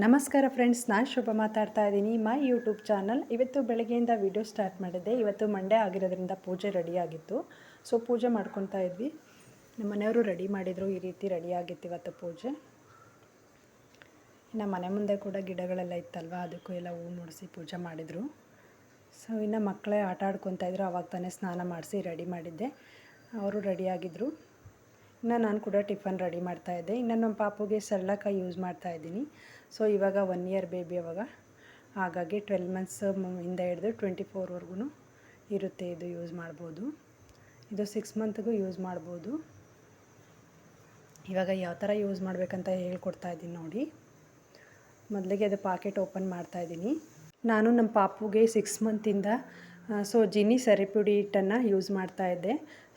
ನಮಸ್ಕಾರ ಫ್ರೆಂಡ್ಸ್ ನಾನು ಶುಭ ಮಾತಾಡ್ತಾ ಇದ್ದೀನಿ. ಮೈ ಯೂಟ್ಯೂಬ್ ಚಾನಲ್ ಇವತ್ತು ಬೆಳಗ್ಗೆಯಿಂದ ವಿಡಿಯೋ ಸ್ಟಾರ್ಟ್ ಮಾಡಿದ್ದೆ ಇವತ್ತು ಮಂಡೇ ಆಗಿರೋದ್ರಿಂದ ಪೂಜೆ ರೆಡಿಯಾಗಿತ್ತು ಸೊ ಪೂಜೆ ಮಾಡ್ಕೊತಾ ಇದ್ವಿ. ನಮ್ಮ ಮನೆಯವರು ರೆಡಿ ಮಾಡಿದರು. ಈ ರೀತಿ ರೆಡಿಯಾಗಿತ್ತು ಇವತ್ತು ಪೂಜೆ. ಇನ್ನು ಮನೆ ಮುಂದೆ ಕೂಡ ಗಿಡಗಳೆಲ್ಲ ಇತ್ತಲ್ವ? ಅದಕ್ಕೂ ಎಲ್ಲ ಹೂ ಮುಡಿಸಿ ಪೂಜೆ ಮಾಡಿದರು. ಸೊ ಇನ್ನು ಮಕ್ಕಳೇ ಆಟ ಆಡ್ಕೊತಾ ಇದ್ರು. ಅವಾಗ ತಾನೇ ಸ್ನಾನ ಮಾಡಿಸಿ ರೆಡಿ ಮಾಡಿದ್ದೆ. ಅವರು ರೆಡಿಯಾಗಿದ್ದರು ಇನ್ನು ನಾನು ಕೂಡ ಟಿಫನ್ ರೆಡಿ ಮಾಡ್ತಾಯಿದ್ದೆ ಇನ್ನು ನಮ್ಮ ಪಾಪುಗೆ ಸರಳಕ ಯೂಸ್ ಮಾಡ್ತಾಯಿದ್ದೀನಿ ಸೊ ಇವಾಗ ಒನ್ ಇಯರ್ ಬೇಬಿ ಅವಾಗ. ಹಾಗಾಗಿ ಟ್ವೆಲ್ ಮಂತ್ಸ್ ಇಂದ ಹಿಡಿದು ಟ್ವೆಂಟಿ ಫೋರ್ವರೆಗೂ ಇರುತ್ತೆ ಇದು ಯೂಸ್ ಮಾಡ್ಬೋದು. ಇದು ಸಿಕ್ಸ್ ಮಂತ್ಗೂ ಯೂಸ್ ಮಾಡ್ಬೋದು. ಇವಾಗ ಯಾವ ಥರ ಯೂಸ್ ಮಾಡಬೇಕಂತ ಹೇಳ್ಕೊಡ್ತಾ ಇದ್ದೀನಿ ನೋಡಿ. ಮೊದಲಿಗೆ ಅದು ಪಾಕೆಟ್ ಓಪನ್ ಮಾಡ್ತಾಯಿದ್ದೀನಿ ನಾನು ನಮ್ಮ ಪಾಪುಗೆ ಸಿಕ್ಸ್ ಮಂತಿಂದ ಸೊ ಜಿನಿ ಸರಿಪುಡಿ ಹಿಟ್ಟನ್ನು ಯೂಸ್ ಮಾಡ್ತಾ ಇದ್ದೆ.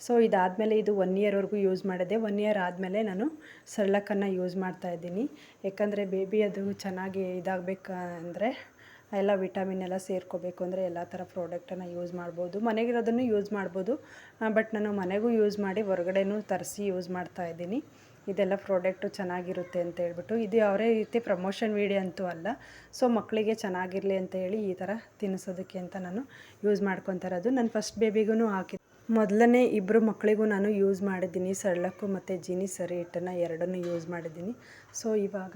ಸೊ ಇದಾದಮೇಲೆ ಇದು ಒನ್ ಇಯರ್ವರೆಗೂ ಯೂಸ್ ಮಾಡಿದೆ. ಒನ್ ಇಯರ್ ಆದಮೇಲೆ ನಾನು ಸರಳಕ್ಕನ್ನು ಯೂಸ್ ಮಾಡ್ತಾ ಇದ್ದೀನಿ. ಯಾಕಂದರೆ ಬೇಬಿ ಅದು ಚೆನ್ನಾಗಿ ಇದಾಗಬೇಕು ಅಂದರೆ ಎಲ್ಲ ವಿಟಮಿನ್ ಎಲ್ಲ ಸೇರ್ಕೋಬೇಕು ಅಂದರೆ ಎಲ್ಲ ಥರ ಪ್ರಾಡಕ್ಟನ್ನು ಯೂಸ್ ಮಾಡ್ಬೋದು. ಮನೆಗಿರೋದನ್ನು ಯೂಸ್ ಮಾಡ್ಬೋದು. ಬಟ್ ನಾನು ಮನೆಗೂ ಯೂಸ್ ಮಾಡಿ ಹೊರಗಡೆನೂ ತರಿಸಿ ಯೂಸ್ ಮಾಡ್ತಾಯಿದ್ದೀನಿ ಇದೆಲ್ಲ ಪ್ರಾಡಕ್ಟು ಚೆನ್ನಾಗಿರುತ್ತೆ ಅಂತ ಹೇಳ್ಬಿಟ್ಟು, ಇದು ಅವರೇ ರೀತಿ ಪ್ರಮೋಷನ್ ವೀಡಿಯೋ ಅಂತೂ ಅಲ್ಲ. ಸೊ ಮಕ್ಕಳಿಗೆ ಚೆನ್ನಾಗಿರಲಿ ಅಂತ ಹೇಳಿ ಈ ಥರ ತಿನ್ನಿಸೋದಕ್ಕೆ ಅಂತ ನಾನು ಯೂಸ್ ಮಾಡ್ಕೊತಾ ಇರೋದು. ನನ್ನ ಫಸ್ಟ್ ಬೇಬಿಗೂ ಹಾಕಿ, ಮೊದಲನೇ ಇಬ್ಬರು ಮಕ್ಕಳಿಗೂ ನಾನು ಯೂಸ್ ಮಾಡಿದ್ದೀನಿ. ಸರಳಕ್ಕೂ ಮತ್ತು ಜಿನಿ ಸರಿ ಹಿಟ್ಟನ್ನು ಎರಡನ್ನೂ ಯೂಸ್ ಮಾಡಿದ್ದೀನಿ. ಸೊ ಇವಾಗ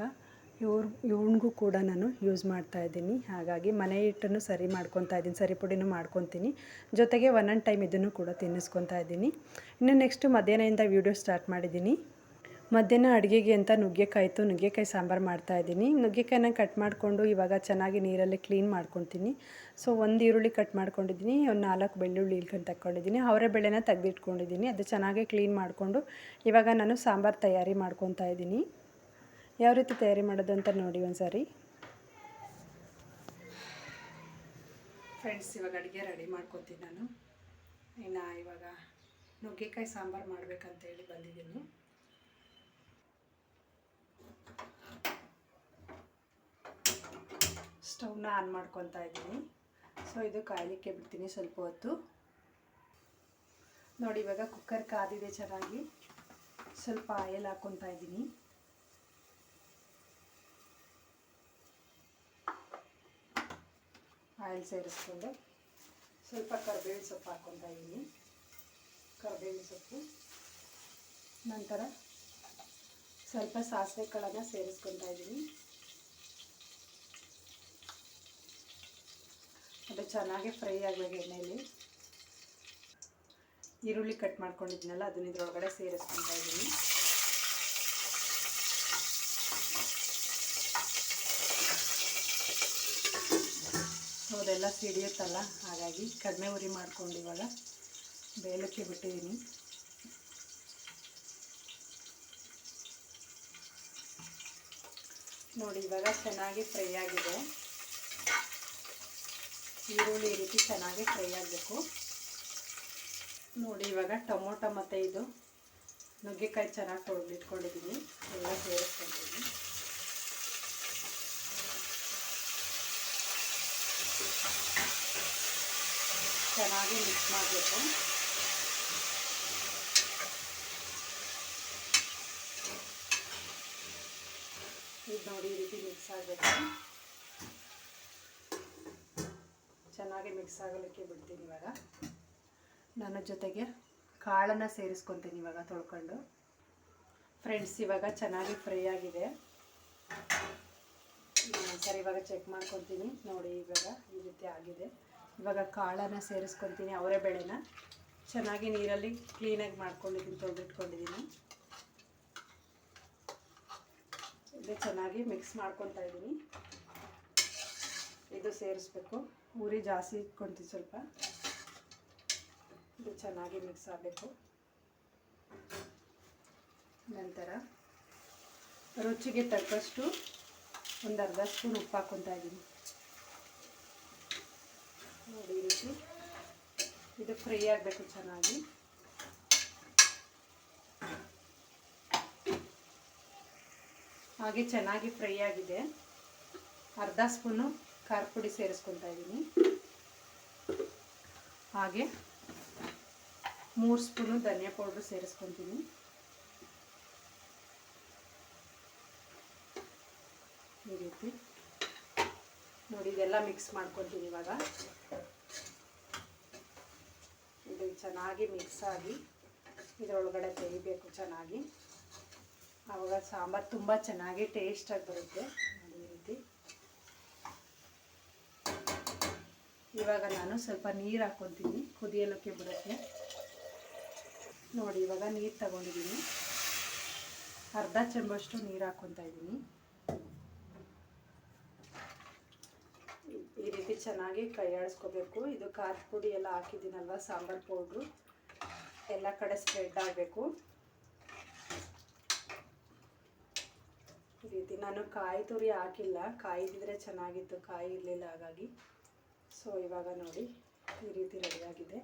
ಇವ್ರ, ಇವನಿಗೂ ಕೂಡ ನಾನು ಯೂಸ್ ಮಾಡ್ತಾ ಇದ್ದೀನಿ. ಹಾಗಾಗಿ ಮನೆ ಹಿಟ್ಟನ್ನು ಸರಿ ಮಾಡ್ಕೊತಾ ಇದ್ದೀನಿ. ಸರಿ ಪುಡಿನೂ ಮಾಡ್ಕೊತೀನಿ. ಜೊತೆಗೆ ಒನ್ ಆನ್ ಟೈಮ್ ಇದನ್ನು ಕೂಡ ತಿನ್ನಿಸ್ಕೊತಾ ಇದ್ದೀನಿ. ಇನ್ನು ನೆಕ್ಸ್ಟು ಮಧ್ಯಾಹ್ನದಿಂದ ವೀಡಿಯೋ ಸ್ಟಾರ್ಟ್ ಮಾಡಿದ್ದೀನಿ. ಮಧ್ಯಾಹ್ನ ಅಡುಗೆಗೆ ಅಂತ ನುಗ್ಗೆಕಾಯಿತು ನುಗ್ಗೆಕಾಯಿ ಸಾಂಬಾರು ಮಾಡ್ತಾಯಿದ್ದೀನಿ ನುಗ್ಗೆಕಾಯಿನ ಕಟ್ ಮಾಡಿಕೊಂಡು ಇವಾಗ ಚೆನ್ನಾಗಿ ನೀರಲ್ಲಿ ಕ್ಲೀನ್ ಮಾಡ್ಕೊತೀನಿ ಸೊ ಒಂದು ಈರುಳ್ಳಿ ಕಟ್ ಮಾಡ್ಕೊಂಡಿದ್ದೀನಿ. ಒಂದು ನಾಲ್ಕು ಬೆಳ್ಳುಳ್ಳಿ ಇಳ್ಕೊಂಡು ತಗೊಂಡಿದ್ದೀನಿ ಅವರೆ ಬೆಳೆನ ತೆಗೆದಿಟ್ಕೊಂಡಿದ್ದೀನಿ. ಅದು ಚೆನ್ನಾಗಿ ಕ್ಲೀನ್ ಮಾಡಿಕೊಂಡು ಇವಾಗ ನಾನು ಸಾಂಬಾರು ತಯಾರಿ ಮಾಡ್ಕೊತಾ ಇದ್ದೀನಿ. ಯಾವ ರೀತಿ ತಯಾರಿ ಮಾಡೋದು ಅಂತ ನೋಡಿ ಒಂದು ಸಾರಿ ಫ್ರೆಂಡ್ಸ್ ಇವಾಗ ಅಡುಗೆ ರೆಡಿ ಮಾಡ್ಕೊತೀನಿ ನಾನು. ಇನ್ನು ಇವಾಗ ನುಗ್ಗೆಕಾಯಿ ಸಾಂಬಾರು ಮಾಡ್ಬೇಕಂತ ಹೇಳಿ ಬಂದಿದ್ದೀನಿ. ಸ್ಟವ್ನ ಆನ್ ಮಾಡ್ಕೊತಾ ಇದ್ದೀನಿ. ಸೊ ಇದು ಕಾಯಲಿಕ್ಕೆ ಬಿಡ್ತೀನಿ ಸ್ವಲ್ಪ ಹೊತ್ತು. ನೋಡಿ, ಇವಾಗ ಕುಕ್ಕರ್ ಕಾದಿದೆ ಚೆನ್ನಾಗಿ. ಸ್ವಲ್ಪ ಆಯಲ್ ಹಾಕ್ಕೊತಾ ಇದ್ದೀನಿ. ಆಯಿಲ್ ಸೇರಿಸ್ಕೊಂಡು ಸ್ವಲ್ಪ ಕರ್ಬೇವಿನ ಸೊಪ್ಪು ಹಾಕ್ಕೊತಾ ಇದ್ದೀನಿ. ಕರ್ಬೇವಿನ ಸೊಪ್ಪು. ನಂತರ ಸ್ವಲ್ಪ ಸಾಸಿವೆ ಕಾಳನ್ನು ಸೇರಿಸ್ಕೊತಾ ಇದ್ದೀನಿ. ಅದು ಚೆನ್ನಾಗಿ ಫ್ರೈ ಆಗಬೇಕು ಎಣ್ಣೆಯಲ್ಲಿ ಈರುಳ್ಳಿ ಕಟ್ ಮಾಡ್ಕೊಂಡಿದ್ನಲ್ಲ, ಅದನ್ನ ಇದ್ರೊಳಗಡೆ ಸೇರಿಸ್ಕೊತಾ ಇದ್ದೀನಿ. ಅದೆಲ್ಲ ಸಿಡಿಯುತ್ತಲ್ಲ, ಹಾಗಾಗಿ ಕಡಿಮೆ ಉರಿ ಮಾಡ್ಕೊಂಡು ಇವಾಗ ಬೇಲಕ್ಕೆ ಬಿಟ್ಟಿದ್ದೀನಿ. ನೋಡಿ, ಇವಾಗ ಚೆನ್ನಾಗಿ ಫ್ರೈ ಆಗಿದೆ. ಈರುಳ್ಳಿ ಈ ರೀತಿ ಚೆನ್ನಾಗಿ ಫ್ರೈ ಆಗಬೇಕು. ನೋಡಿ, ಇವಾಗ ಟೊಮೊಟೊ ಮತ್ತು ಇದು ನುಗ್ಗೆಕಾಯಿ ಚೆನ್ನಾಗಿ ತೊಳೆದಿಟ್ಕೊಂಡಿದ್ದೀನಿ ಎಲ್ಲ ಸೇರಿಸ್ಕೊಂಡಿದ್ದೀನಿ. ಚೆನ್ನಾಗಿ ಮಿಕ್ಸ್ ಮಾಡಬೇಕು. ಇದು ನೋಡಿ ಈ ರೀತಿ ಮಿಕ್ಸ್ ಆಗಬೇಕು ಚೆನ್ನಾಗಿ ಮಿಕ್ಸ್ ಆಗಲಿಕ್ಕೆ ಬಿಡ್ತೀನಿ ಇವಾಗ. ನನ್ನ ಜೊತೆಗೆ ಕಾಳನ್ನು ಸೇರಿಸ್ಕೊತೀನಿ ಇವಾಗ ತೊಳ್ಕೊಂಡು. ಫ್ರೆಂಡ್ಸ್ ಇವಾಗ ಚೆನ್ನಾಗಿ ಫ್ರೈ ಆಗಿದೆ. ಸರಿ ಇವಾಗ ಚೆಕ್ ಮಾಡ್ಕೊತೀನಿ. ನೋಡಿ ಇವಾಗ ಈ ರೀತಿ ಆಗಿದೆ. ಇವಾಗ ಕಾಳನ್ನು ಸೇರಿಸ್ಕೊತೀನಿ, ಅವರೇ ಬೆಳೆನ. ಚೆನ್ನಾಗಿ ನೀರಲ್ಲಿ ಕ್ಲೀನಾಗಿ ಮಾಡ್ಕೊಂಡಿದ್ದೀನಿ, ತೊಳೆದಿಟ್ಕೊಂಡಿದ್ದೀನಿ. ಇದು ಚೆನ್ನಾಗಿ ಮಿಕ್ಸ್ ಮಾಡ್ಕೊತಾ ಇದ್ದೀನಿ. ಇದು ಸೇರಿಸ್ಬೇಕು. ಉರಿ ಜಾಸ್ತಿ ಇಟ್ಕೊತೀವಿ ಸ್ವಲ್ಪ. ಇದು ಚೆನ್ನಾಗಿ ಮಿಕ್ಸ್ ಆಗಬೇಕು. ನಂತರ ರುಚಿಗೆ ತಕ್ಕಷ್ಟು ಒಂದು ಅರ್ಧ ಸ್ಪೂನ್ ಉಪ್ಪು ಹಾಕ್ಕೊತಾ ಇದ್ದೀನಿ. ನೋಡಿ ರೀತಿ ಇದು ಫ್ರೈ ಆಗಬೇಕು ಚೆನ್ನಾಗಿ. ಹಾಗೆ ಚೆನ್ನಾಗಿ ಫ್ರೈ ಆಗಿದೆ. ಅರ್ಧ ಸ್ಪೂನು ಖಾರ ಪುಡಿ ಸೇರಿಸ್ಕೊತಾ ಇದ್ದೀನಿ. ಹಾಗೆ ಮೂರು ಸ್ಪೂನು ಧನಿಯಾ ಪೌಡ್ರ್ ಸೇರಿಸ್ಕೊತೀನಿ ಈ ರೀತಿ. ನೋಡಿ, ಇದೆಲ್ಲ ಮಿಕ್ಸ್ ಮಾಡ್ಕೊತೀನಿ ಇವಾಗ. ಇದು ಚೆನ್ನಾಗಿ ಮಿಕ್ಸ್ ಆಗಿ ಇದರೊಳಗಡೆ ತೆಗಿಬೇಕು ಚೆನ್ನಾಗಿ. ಆವಾಗ ಸಾಂಬಾರು ತುಂಬ ಚೆನ್ನಾಗಿ ಟೇಸ್ಟಾಗಿ ಬರುತ್ತೆ ನೋಡಿ ಈ ರೀತಿ ಇವಾಗ ನಾನು ಸ್ವಲ್ಪ ನೀರು ಹಾಕ್ಕೊತೀನಿ ಕುದಿಯಲಕ್ಕೆ ಬಿಡೋಕ್ಕೆ ನೋಡಿ, ಇವಾಗ ನೀರು ತಗೊಂಡಿದ್ದೀನಿ. ಅರ್ಧ ಚಮಚಷ್ಟು ನೀರು ಹಾಕ್ಕೊತಾ ಇದ್ದೀನಿ. ಈ ರೀತಿ ಚೆನ್ನಾಗಿ ಕೈಯಾಡಿಸ್ಕೋಬೇಕು ಇದು ಖಾರದ ಪುಡಿ ಎಲ್ಲ ಹಾಕಿದ್ದೀನಲ್ವ, ಸಾಂಬಾರು ಪೌಡ್ರು. ಎಲ್ಲ ಕಡೆ ಸ್ಪ್ರೆಡ್ ಆಗಬೇಕು. ಈ ರೀತಿ ನಾನು ಕಾಯಿ ತುರಿ ಹಾಕಿಲ್ಲ. ಕಾಯಿ ಇದ್ದಿದ್ರೆ ಚೆನ್ನಾಗಿತ್ತು, ಕಾಯಿ ಇರಲಿಲ್ಲ ಹಾಗಾಗಿ. ಸೊ, ಇವಾಗ ನೋಡಿ ಈ ರೀತಿ ರೆಡಿಯಾಗಿದೆ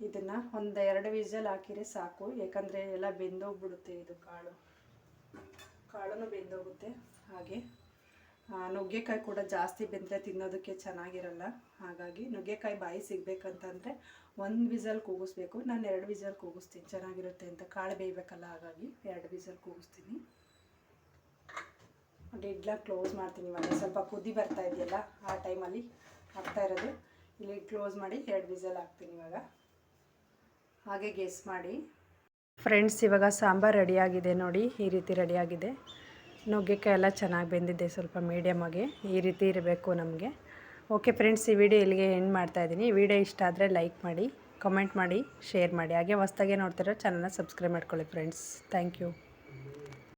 ಇದನ್ನು ಒಂದು ಎರಡು ವಿಸಲ್ ಹಾಕಿದರೆ ಸಾಕು. ಯಾಕಂದರೆ ಎಲ್ಲ ಬೆಂದೋಗ್ಬಿಡುತ್ತೆ ಇದು ಕಾಳು. ಕಾಳು ಬೆಂದೋಗುತ್ತೆ. ಹಾಗೆ ನುಗ್ಗೆಕಾಯಿ ಕೂಡ ಜಾಸ್ತಿ ಬೆಂದರೆ ತಿನ್ನೋದಕ್ಕೆ ಚೆನ್ನಾಗಿರಲ್ಲ. ಹಾಗಾಗಿ ನುಗ್ಗೆಕಾಯಿ ಬಾಯಿ ಸಿಗಬೇಕಂತಂದರೆ ಒಂದು ವಿಸಲ್ ಕೂಗಿಸ್ಬೇಕು. ನಾನು ಎರಡು ವಿಸಲ್ ಕೂಗಿಸ್ತೀನಿ. ಚೆನ್ನಾಗಿರುತ್ತೆ ಅಂತ. ಕಾಳು ಬೇಯಬೇಕಲ್ಲ, ಹಾಗಾಗಿ ಎರಡು ವಿಸಲ್ ಕೂಗಿಸ್ತೀನಿ. ಲಿಡ್ಲ ಕ್ಲೋಸ್ ಮಾಡ್ತೀನಿ ಇವಾಗ. ಸ್ವಲ್ಪ ಕುದಿ ಬರ್ತಾ ಇದೆಯಲ್ಲ, ಆ ಟೈಮಲ್ಲಿ ಹಾಕ್ತಾ ಇರೋದು. ಇಲ್ಲಿ ಕ್ಲೋಸ್ ಮಾಡಿ ಎರಡು ವಿಸಲ್ ಹಾಕ್ತೀನಿ ಇವಾಗ. ಹಾಗೆ ಗೆಸ್ ಮಾಡಿ. ಫ್ರೆಂಡ್ಸ್ ಇವಾಗ ಸಾಂಬಾರು ರೆಡಿಯಾಗಿದೆ ನೋಡಿ. ಈ ರೀತಿ ರೆಡಿಯಾಗಿದೆ ನುಗ್ಗೆಕಾಯಿ ಎಲ್ಲ ಚೆನ್ನಾಗಿ ಬೆಂದಿದೆ ಸ್ವಲ್ಪ ಮೀಡಿಯಮ್ ಆಗಿ. ಈ ರೀತಿ ಇರಬೇಕು ನಮಗೆ. ಓಕೆ ಫ್ರೆಂಡ್ಸ್ ಈ ವಿಡಿಯೋ ಇಲ್ಲಿಗೆ ಎಂಡ್ ಮಾಡ್ತಾಯಿದ್ದೀನಿ ಈ ವಿಡಿಯೋ ಇಷ್ಟ ಆದರೆ ಲೈಕ್ ಮಾಡಿ ಕಮೆಂಟ್ ಮಾಡಿ ಶೇರ್ ಮಾಡಿ. ಹಾಗೆ ಹೊಸ್ದಾಗೆ ನೋಡ್ತಿರೋ ಚಾನಲ್ನ ಸಬ್ಸ್ಕ್ರೈಬ್ ಮಾಡ್ಕೊಳ್ಳಿ ಫ್ರೆಂಡ್ಸ್ ಥ್ಯಾಂಕ್ ಯು